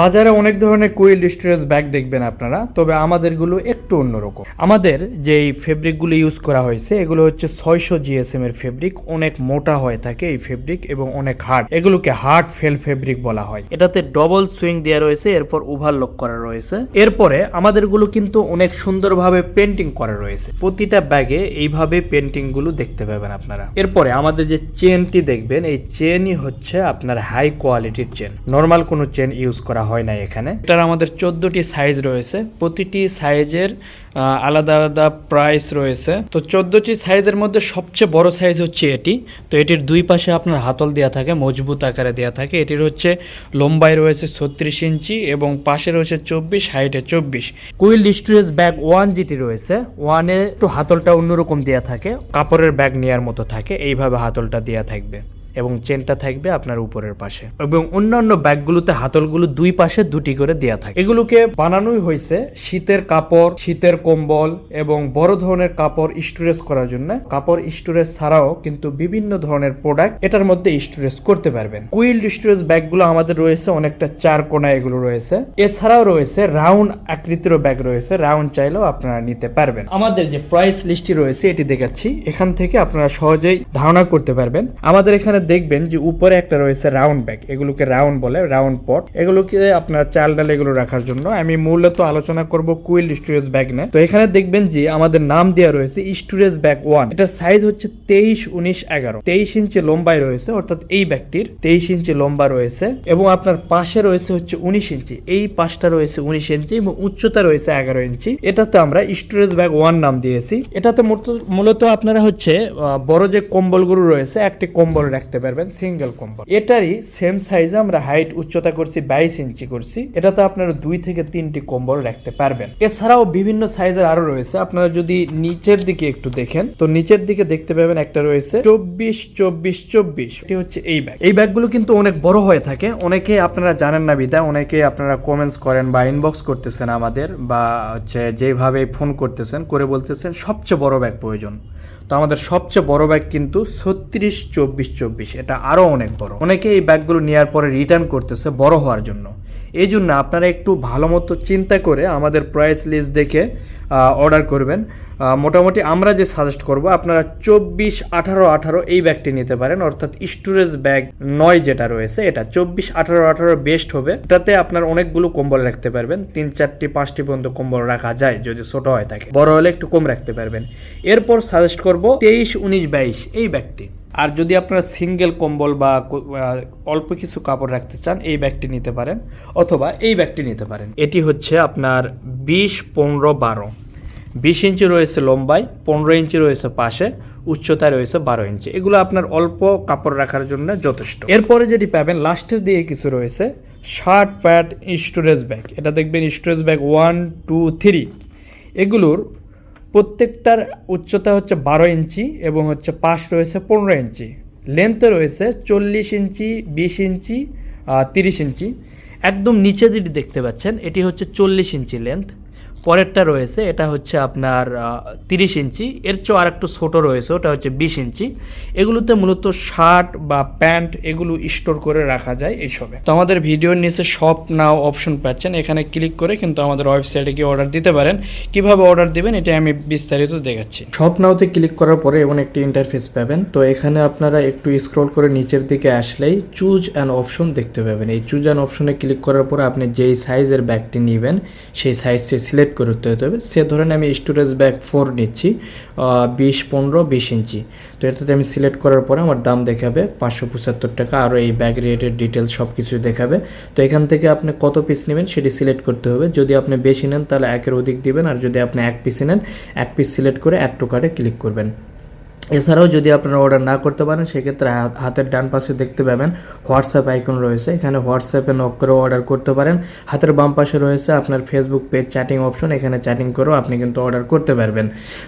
বাজারে অনেক ধরনের কুইল স্টোরেজ ব্যাগ দেখবেন আপনারা, তবে আমাদেরগুলো একটু অন্যরকম। আমাদের যেই ফেব্রিকগুলো ইউজ করা হয়েছে, এগুলো হচ্ছে ছয়শো জিএসএম এর ফেব্রিক, অনেক মোটা হয়ে থাকে এই ফেব্রিক এবং অনেক হার্ড এগুলোকে হার্ড ফেল ফেব্রিক বলা হয়। এটাতে ডবল সুইং দেওয়া রয়েছে, এরপর ওভারলক করা রয়েছে। এরপরে আমাদেরগুলো কিন্তু অনেক সুন্দরভাবে পেন্টিং করা রয়েছে। প্রতিটা ব্যাগে এইভাবে পেন্টিংগুলো দেখতে পাবেন আপনারা। এরপরে আমাদের যে চেনটি দেখবেন, এই চেনই হচ্ছে আপনার হাই কোয়ালিটির চেন নর্মাল কোনো চেন ইউজ করা হয় না এখানে। এটার আমাদের চোদ্দটি সাইজ রয়েছে। প্রতিটি সাইজের আলাদা আলাদা প্রাইস রয়েছে। তো চোদ্দটি সাইজের মধ্যে সবচেয়ে বড় সাইজ হচ্ছে এটি। তো এটির দুই পাশে আপনার হাতল দেওয়া থাকে, মজবুত আকারে দেওয়া থাকে। এটির হচ্ছে লম্বায় রয়েছে ছত্রিশ ইঞ্চি এবং পাশে রয়েছে চব্বিশ হাইটে চব্বিশ। কুইল স্টোরেজ ব্যাগ ওয়ান যেটি রয়েছে ওয়ানে একটু হাতলটা অন্যরকম দেওয়া থাকে, কাপড়ের ব্যাগ নেওয়ার মতো থাকে, এইভাবে হাতলটা দেওয়া থাকবে। এবং চেনটা থাকবে আপনার উপরের পাশে। এবং অন্যান্য ব্যাগগুলোতে হাতলগুলো দুই পাশে দুটি করে দেয়া থাকে। এগুলোকে বানানোই হয়েছে শীতের কাপড়, শীতের কম্বল এবং বড় ধরনের কাপড় স্টোরেজ করার জন্য। কাপড় স্টোরেজ ছাড়াও কিন্তু বিভিন্ন ধরনের প্রোডাক্ট এটার মধ্যে স্টোরেজ করতে পারবেন। কুইল স্টোরেজ ব্যাগগুলো আমাদের রয়েছে, অনেকটা চার কোনা এগুলো রয়েছে। এছাড়াও রয়েছে রাউন্ড আকৃতির ব্যাগ রয়েছে, রাউন্ড চাইলেও আপনারা নিতে পারবেন। আমাদের যে প্রাইস লিস্টটি রয়েছে, এটি দেখাচ্ছি। এখান থেকে আপনারা সহজেই ধারণা করতে পারবেন। আমাদের এখানে দেখবেন যে উপরে একটা রয়েছে রাউন্ড ব্যাগ এগুলোকে রাউন্ড বলে রাউন্ড পট এগুলোকে আপনার চাল ডাল এগুলো রাখার জন্য। আমি মূলত আলোচনা করব কুইল স্টোরেজ ব্যাগ নিয়ে। তো এখানে দেখবেন যে আমাদের নাম দেওয়া রয়েছে স্টোরেজ ব্যাগ ওয়ান এটার সাইজ হচ্ছে তেইশ, উনিশ, এগারো। তেইশ ইঞ্চি লম্বায় রয়েছে, অর্থাৎ এই ব্যাগটির। তেইশ ইঞ্চি লম্বা রয়েছে এবং আপনার পাশে রয়েছে হচ্ছে উনিশ ইঞ্চি। এই পাশটা রয়েছে উনিশ ইঞ্চি এবং উচ্চতা রয়েছে এগারো ইঞ্চি। এটাতে আমরা স্টোরেজ ব্যাগ ওয়ান নাম দিয়েছি। এটাতে মূলত- আপনারা হচ্ছে বড় যে কম্বলগুলো রয়েছে, একটি কম্বল রাখতে পারবেন সিঙ্গেল কম্বল এটারই সেম সাইজে আমরা হাইট উচ্চতা করছি, বাইশ ইঞ্চি করছি। এটাতে আপনারা দুই থেকে তিনটি কম্বল রাখতে পারবেন। এছাড়াও বিভিন্ন সাইজের আরও রয়েছে। আপনারা যদি নিচের দিকে একটু দেখেন, তো নিচের দিকে দেখতে পাবেন একটা রয়েছে চব্বিশ চব্বিশ চব্বিশ। এটি হচ্ছে এই ব্যাগ এই ব্যাগগুলো কিন্তু অনেক বড় হয়ে থাকে। অনেকে আপনারা জানেন না বিদা অনেকে আপনারা কমেন্টস করেন বা ইনবক্স করতেছেন আমাদের বা হচ্ছে যেভাবে ফোন করতেছেন, করে বলতেছেন, সবচেয়ে বড় ব্যাগ প্রয়োজন। তো আমাদের সবচেয়ে বড় ব্যাগ কিন্তু ছত্রিশ, চব্বিশ চব্বিশ। এটা আরও অনেক বড়। অনেকে এই ব্যাগগুলো নেওয়ার পরে রিটার্ন করতেছে বড় হওয়ার জন্য। এই জন্য আপনারা একটু ভালো মতো চিন্তা করে আমাদের প্রাইস লিস্ট দেখে অর্ডার করবেন। মোটামুটি আমরা যে সাজেস্ট করব, আপনারা চব্বিশ, আঠারো আঠারো এই ব্যাগটি নিতে পারেন। অর্থাৎ স্টোরেজ ব্যাগ নয় যেটা রয়েছে, এটা চব্বিশ, আঠারো আঠারো বেস্ট হবে। এটাতে আপনার অনেকগুলো কম্বল রাখতে পারবেন। তিন, চারটি, পাঁচটি পর্যন্ত কম্বল রাখা যায়, যদি ছোট হয় থাকে বড় হলে একটু কম রাখতে পারবেন। এরপর সাজেস্ট করব তেইশ, উনিশ, বাইশ, এই ব্যাগটি। আর যদি আপনারা সিঙ্গেল কম্বল বা অল্প কিছু কাপড় রাখতে চান, এই ব্যাগটি নিতে পারেন, অথবা এই ব্যাগটি নিতে পারেন। এটি হচ্ছে আপনার বিশ, পনেরো, বারো। বিশ ইঞ্চি রয়েছে লম্বায়, পনেরো ইঞ্চি রয়েছে পাশে, উচ্চতায় রয়েছে বারো ইঞ্চি। এগুলো আপনার অল্প কাপড় রাখার জন্য যথেষ্ট। এরপরে যেটি পাবেন, লাস্টের দিকে কিছু রয়েছে, শার্ট, প্যান্ট, স্টোরেজ ব্যাগ। এটা দেখবেন, storage bag one, two, three. এগুলোর প্রত্যেকটার উচ্চতা হচ্ছে বারো ইঞ্চি এবং হচ্ছে পাশ রয়েছে পনেরো ইঞ্চি। লেন্থে রয়েছে চল্লিশ ইঞ্চি, বিশ ইঞ্চি তিরিশ ইঞ্চি। একদম নিচে যেটি দেখতে পাচ্ছেন, এটি হচ্ছে চল্লিশ ইঞ্চি লেন্থ পরেরটা রয়েছে, এটা হচ্ছে আপনার তিরিশ ইঞ্চি। এর চেয়েও আর একটু ছোটো রয়েছে, ওটা হচ্ছে বিশ ইঞ্চি। এগুলোতে মূলত শার্ট বা প্যান্ট এগুলো স্টোর করে রাখা যায় এইসবে তো আমাদের ভিডিওর নিচে শপ নাও অপশন পাচ্ছেন, এখানে ক্লিক করে কিন্তু আমাদের ওয়েবসাইটে গিয়ে অর্ডার দিতে পারেন। কীভাবে অর্ডার দিবেন, এটা আমি বিস্তারিত দেখাচ্ছি। শপ নাওতে ক্লিক করার পরে এমন একটি ইন্টারফেস পাবেন। তো এখানে আপনারা একটু স্ক্রল করে নিচের দিকে আসলেই চুজ অ্যান অপশন দেখতে পাবেন। এই চুজ অ্যান অপশনে ক্লিক করার পরে আপনি যেই সাইজের ব্যাগটি নেবেন, সেই সাইজটি সিলেক্ট করতে হবে। সে ধরেন আমি স্টোরেজ ব্যাগ ফোর নিচ্ছি বিশ, পনেরো, বিশ ইঞ্চি। তো এটাতে আমি সিলেক্ট করার পরে আমার দাম দেখাবে পাঁচশো পঁচাত্তর টাকা আরও এই ব্যাগ রেটের ডিটেলস সব কিছু দেখাবে। তো এখান থেকে আপনি কত পিস নেবেন সেটি সিলেক্ট করতে হবে। যদি আপনি বেশি নেন তাহলে একের অধিক দিবেন, আর যদি আপনি এক পিসে নেন, এক পিস সিলেক্ট করে অ্যাড টু কার্ডে ক্লিক করবেন। এছাড়াও যদি আপনারা অর্ডার না করতে পারেন, সেক্ষেত্রে হাতের ডান পাশে দেখতে পাবেন হোয়াটসঅ্যাপ আইকন রয়েছে। এখানে হোয়াটসঅ্যাপে নক করেও অর্ডার করতে পারেন। হাতের বাম পাশে রয়েছে আপনার ফেসবুক পেজ চ্যাটিং অপশন এখানে চ্যাটিং করেও আপনি কিন্তু অর্ডার করতে পারবেন।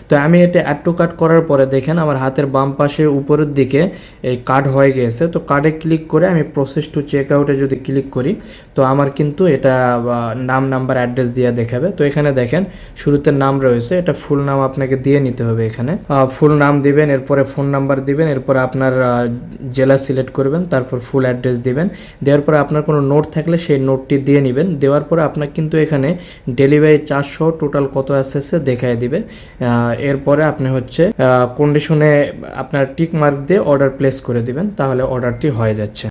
তো আমি এটা অ্যাড টু কার্ড করার পরে দেখেন, আমার হাতের বাম পাশে উপরের দিকে এই কার্ড হয়ে গিয়েছে। তো কার্ডে ক্লিক করে আমি প্রসেস টু চেক আউটে যদি ক্লিক করি, তো আমার কিন্তু এটা নাম নাম্বার অ্যাড্রেস দিয়ে দেখাবে। তো এখানে দেখেন, শুরুতে নাম রয়েছে। এটা ফুল নাম আপনাকে দিয়ে নিতে হবে এখানে। ফুল নাম দিবেন দিবেন, এরপরে ফোন নাম্বার দিবেন, এরপর আপনার জেলা সিলেক্ট করবেন, তারপর ফুল অ্যাড্রেস দিবেন। দেওয়ার পরে আপনার কোনো নোট থাকলে সেই নোটটি দিয়ে নেবেন। দেওয়ার পরে আপনার কিন্তু এখানে ডেলিভারি চারশো টোটাল কত আসছে দেখায় দিবে। এরপরে আপনি হচ্ছে কন্ডিশনে আপনার টিক মার্ক দিয়ে অর্ডার প্লেস করে দিবেন, তাহলে অর্ডারটি হয়ে যাচ্ছে।